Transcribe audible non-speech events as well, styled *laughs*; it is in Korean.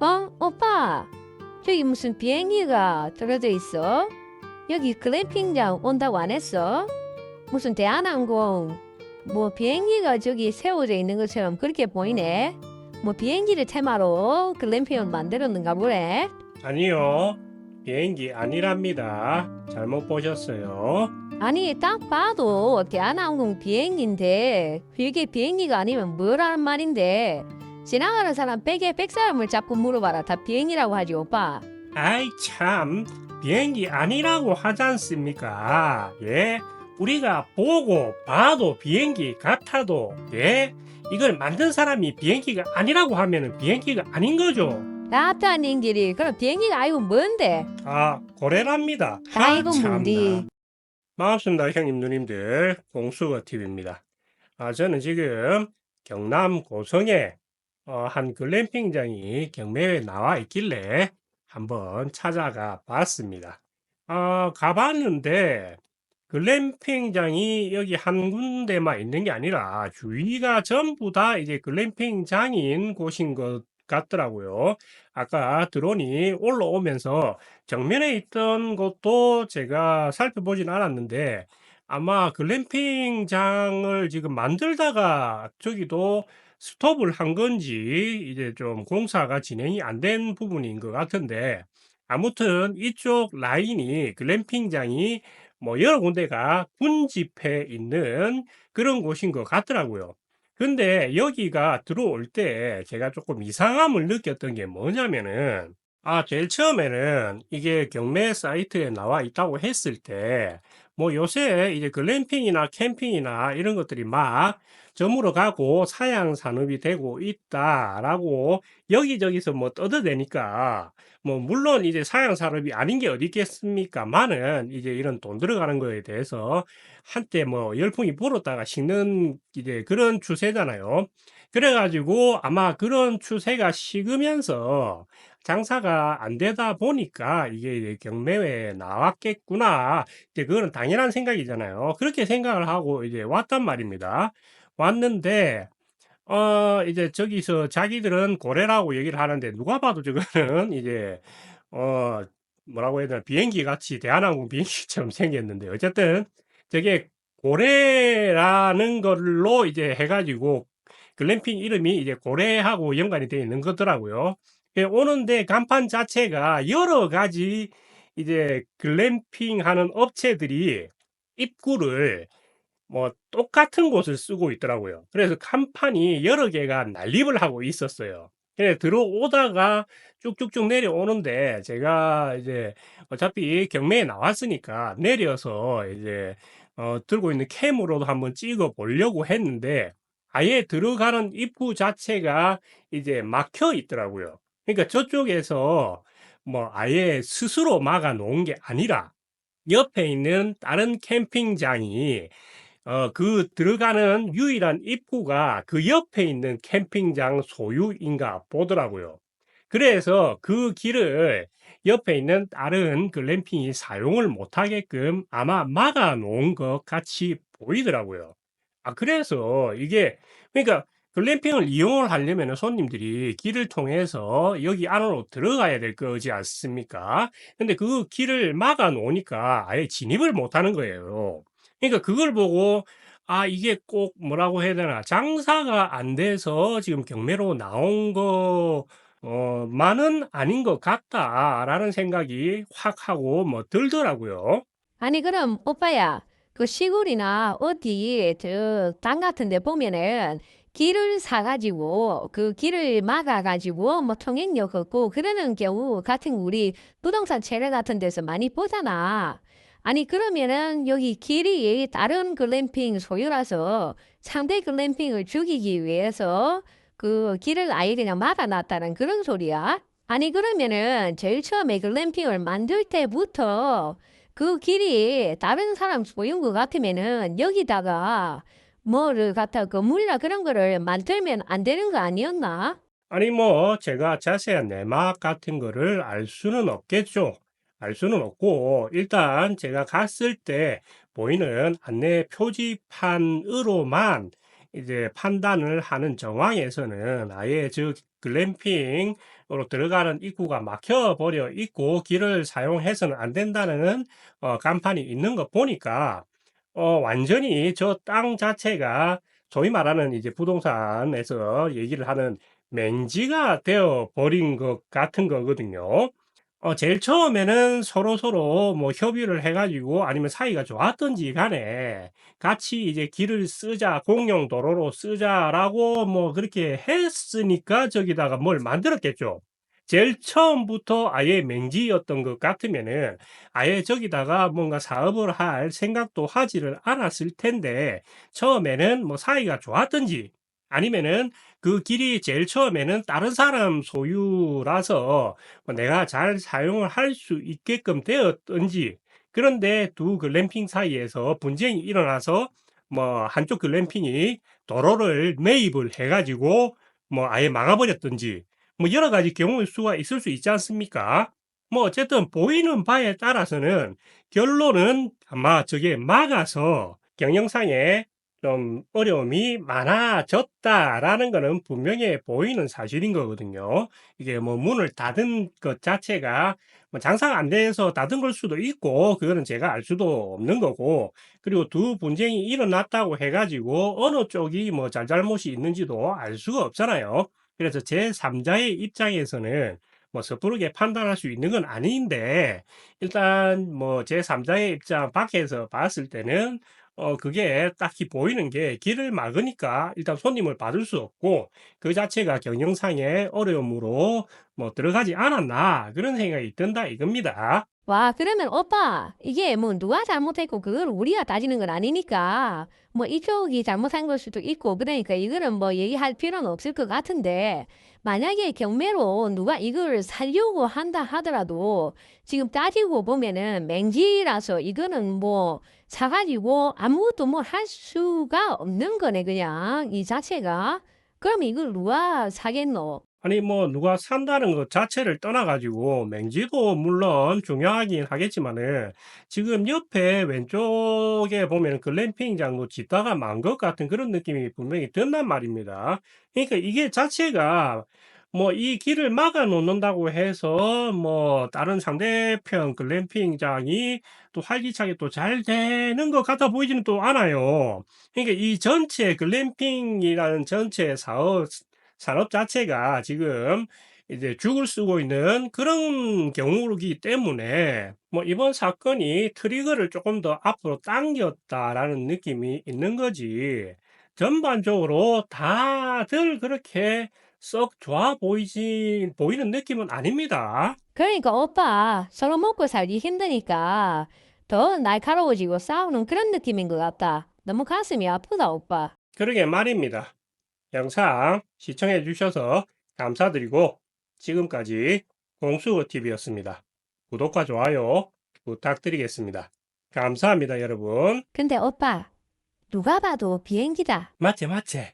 어? 오빠, 저기 무슨 비행기가 떨어져 있어? 여기 글램핑장 온다고 안 했어? 무슨 대한항공, 뭐 비행기가 저기 세워져 있는 것처럼 그렇게 보이네? 뭐 비행기를 테마로 글램핑을 만들었는가 보네? 아니요. 비행기 아니랍니다. 잘못 보셨어요. 아니, 딱 봐도 대한항공 비행기인데, 이게 비행기가 아니면 뭐라는 말인데, 지나가는 사람 백에 백 사람을 자꾸 물어봐라. 다 비행기라고 하지, 오빠. 아이 참 비행기 아니라고 하지 않습니까? 예? 우리가 보고 봐도 비행기 같아도 예? 이걸 만든 사람이 비행기가 아니라고 하면은 비행기가 아닌 거죠. 나도 아닌 길이, 그럼 비행기가 아니고 뭔데? 아 고래랍니다. 아이고, 참나. 뭔디. 반갑습니다 형님 누님들 공수거 TV입니다. 아 저는 지금 경남 고성에 어, 한 글램핑장이 경매에 나와 있길래 한번 찾아가 봤습니다. 어, 가봤는데 글램핑장이 여기 한 군데만 있는 게 아니라 주위가 전부 다 이제 글램핑장인 곳인 것 같더라고요. 아까 드론이 올라오면서 정면에 있던 것도 제가 살펴보진 않았는데 아마 글램핑장을 지금 만들다가 저기도 스톱을 한 건지 이제 좀 공사가 진행이 안 된 부분인 것 같은데 아무튼 이쪽 라인이 글램핑장이 뭐 여러 군데가 군집해 있는 그런 곳인 것 같더라고요. 근데 여기가 들어올 때 제가 조금 이상함을 느꼈던 게 뭐냐면은 아, 제일 처음에는 이게 경매 사이트에 나와 있다고 했을 때, 뭐 요새 이제 글램핑이나 캠핑이나 이런 것들이 막 저물어 가고 사양 산업이 되고 있다라고 여기저기서 뭐 떠들대니까, 뭐 물론 이제 사양 산업이 아닌 게 어디 있겠습니까? 많은 이제 이런 돈 들어가는 거에 대해서 한때 뭐 열풍이 불었다가 식는 이제 그런 추세잖아요. 그래가지고 아마 그런 추세가 식으면서 장사가 안 되다 보니까 이게 경매에 나왔겠구나. 이제 그거는 당연한 생각이잖아요. 그렇게 생각을 하고 이제 왔단 말입니다. 왔는데, 어, 이제 저기서 자기들은 고래라고 얘기를 하는데 누가 봐도 저거는 이제, 어, 뭐라고 해야 되나, 비행기 같이 대한항공 비행기처럼 *laughs* 생겼는데, 어쨌든 저게 고래라는 걸로 이제 해가지고 글램핑 이름이 이제 고래하고 연관이 되어 있는 거더라고요. 예, 오는데 간판 자체가 여러 가지 이제 글램핑 하는 업체들이 입구를 뭐 똑같은 곳을 쓰고 있더라고요. 그래서 간판이 여러 개가 난립을 하고 있었어요. 그래 들어오다가 쭉쭉쭉 내려오는데 제가 이제 어차피 경매에 나왔으니까 내려서 이제 어, 들고 있는 캠으로도 한번 찍어 보려고 했는데 아예 들어가는 입구 자체가 이제 막혀 있더라고요. 그러니까 저쪽에서 뭐 아예 스스로 막아 놓은 게 아니라 옆에 있는 다른 캠핑장이 어, 그 들어가는 유일한 입구가 그 옆에 있는 캠핑장 소유인가 보더라고요. 그래서 그 길을 옆에 있는 다른 글램핑이 사용을 못하게끔 아마 막아 놓은 것 같이 보이더라고요. 아, 그래서 이게, 그러니까 글램핑을 이용을 하려면 손님들이 길을 통해서 여기 안으로 들어가야 될 거지 않습니까? 근데 그 길을 막아 놓으니까 아예 진입을 못 하는 거예요. 그러니까 그걸 보고 아, 이게 꼭 뭐라고 해야 되나. 장사가 안 돼서 지금 경매로 나온 거, 어, 만은 아닌 것 같다라는 생각이 확 하고 뭐 들더라고요. 아니, 그럼 오빠야, 그 시골이나 어디 저땅 같은 데 보면은 길을 사가지고 그 길을 막아가지고 뭐 통행료 걷고 그러는 경우 같은 우리 부동산 체례 같은 데서 많이 보잖아. 아니, 그러면은 여기 길이 다른 글램핑 소유라서 상대 글램핑을 죽이기 위해서 그 길을 아예 그냥 막아놨다는 그런 소리야. 아니, 그러면은 제일 처음에 글램핑을 만들 때부터 그 길이 다른 사람 소유인 것 같으면은 여기다가 뭐를 갖다 건물이나 그런 거를 만들면 안 되는 거 아니었나? 아니, 뭐, 제가 자세한 내막 같은 거를 알 수는 없겠죠. 알 수는 없고, 일단 제가 갔을 때 보이는 안내 표지판으로만 이제 판단을 하는 정황에서는 아예 저 글램핑 으로 들어가는 입구가 막혀 버려 있고 길을 사용해서는 안 된다는 어, 간판이 있는 거 보니까 어, 완전히 저 땅 자체가 소위 말하는 이제 부동산에서 얘기를 하는 맹지가 되어 버린 것 같은 거거든요. 어, 제일 처음에는 서로 서로 뭐 협의를 해가지고 아니면 사이가 좋았던지 간에 같이 이제 길을 쓰자, 공용 도로로 쓰자라고 뭐 그렇게 했으니까 저기다가 뭘 만들었겠죠. 제일 처음부터 아예 맹지였던 것 같으면은 아예 저기다가 뭔가 사업을 할 생각도 하지를 않았을 텐데 처음에는 뭐 사이가 좋았던지 아니면은 그 길이 제일 처음에는 다른 사람 소유라서 뭐 내가 잘 사용을 할 수 있게끔 되었던지 그런데 두 글램핑 사이에서 분쟁이 일어나서 뭐 한쪽 글램핑이 도로를 매입을 해가지고 뭐 아예 막아버렸던지 뭐 여러 가지 경우의 수가 있을 수 있지 않습니까? 뭐 어쨌든 보이는 바에 따라서는 결론은 아마 저게 막아서 경영상에 좀 어려움이 많아졌다라는 거는 분명히 보이는 사실인 거거든요. 이게 뭐 문을 닫은 것 자체가 뭐 장사가 안 돼서 닫은 걸 수도 있고 그거는 제가 알 수도 없는 거고 그리고 두 분쟁이 일어났다고 해가지고 어느 쪽이 뭐 잘잘못이 있는지도 알 수가 없잖아요. 그래서 제3자의 입장에서는 뭐 섣부르게 판단할 수 있는 건 아닌데 일단 뭐 제3자의 입장 밖에서 봤을 때는 어 그게 딱히 보이는 게 길을 막으니까 일단 손님을 받을 수 없고 그 자체가 경영상의 어려움으로 뭐 들어가지 않았나 그런 생각이 든다 이겁니다. 와, 그러면 오빠, 이게 뭐 누가 잘못했고 그걸 우리가 따지는 건 아니니까 뭐 이쪽이 잘못한 걸 수도 있고 그러니까 이거는 뭐 얘기할 필요는 없을 것 같은데 만약에 경매로 누가 이걸 살려고 한다 하더라도 지금 따지고 보면은 맹지라서 이거는 뭐 사가지고 아무것도 뭐 할 수가 없는 거네 그냥 이 자체가 그럼 이걸 누가 사겠노? 아니 뭐 누가 산다는 것 자체를 떠나 가지고 맹지도 물론 중요하긴 하겠지만은 지금 옆에 왼쪽에 보면 글램핑장도 짓다가 만 것 같은 그런 느낌이 분명히 든단 말입니다. 그러니까 이게 자체가 뭐 이 길을 막아 놓는다고 해서 뭐 다른 상대편 글램핑장이 또 활기차게 또 잘 되는 것 같아 보이지는 또 않아요. 그러니까 이 전체 글램핑이라는 전체 사업 산업 자체가 지금 이제 죽을 쓰고 있는 그런 경우이기 때문에 뭐 이번 사건이 트리거를 조금 더 앞으로 당겼다라는 느낌이 있는 거지. 전반적으로 다들 그렇게 썩 좋아 보이지, 보이는 느낌은 아닙니다. 그러니까 오빠 서로 먹고 살기 힘드니까 더 날카로워지고 싸우는 그런 느낌인 것 같다. 너무 가슴이 아프다 오빠. 그러게 말입니다. 영상 시청해 주셔서 감사드리고 지금까지 공수호TV였습니다. 구독과 좋아요 부탁드리겠습니다. 감사합니다, 여러분. 근데 오빠 누가 봐도 비행기다. 맞지, 맞지?